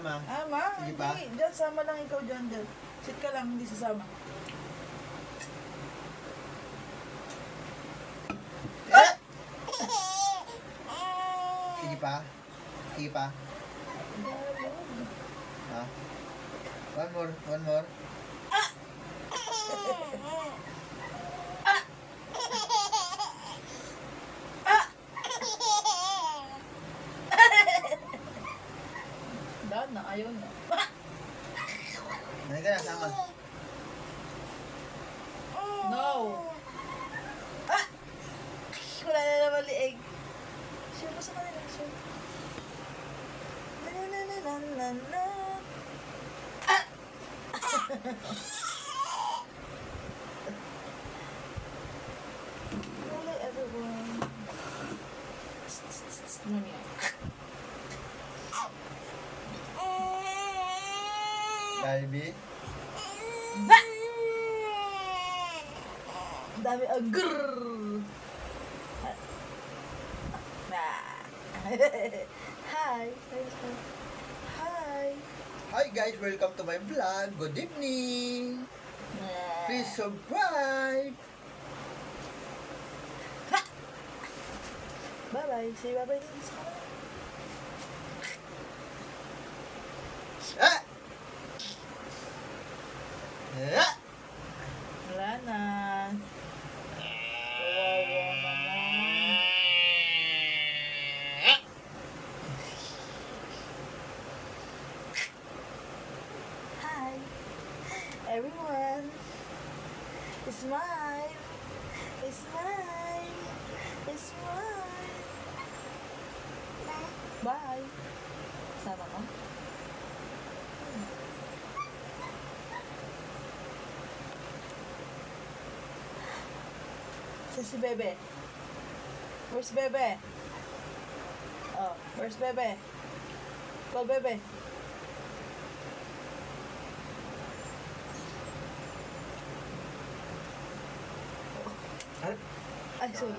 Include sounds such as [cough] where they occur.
Ama. Ama, Sige pa. hindi. Diyan, sama lang ikaw dyan, dyan. Sit ka lang, hindi sasama. Eh! Sige pa. Sige pa. Ha? One more, one more. Dahil na, ayaw na. Nani ka na, sama. No! Ah! Wala na naman liig. Share mo sa kanila, share. Na na na na na na. Ah! Baby. Ang dami grrrr. Ah. [laughs] Hi. Hi. Hi guys, welcome to my vlog. Good evening. Please subscribe. Bye-bye. Say bye-bye din sa kanila. Ah! Ah! Wala na. Kawawa naman. Hi. Everyone. Smile. Smile. Smile. Bye. Sama mo? Sa si Bebe. Where's Bebe? Oh, where's Bebe? Call Bebe. Ay, sorry.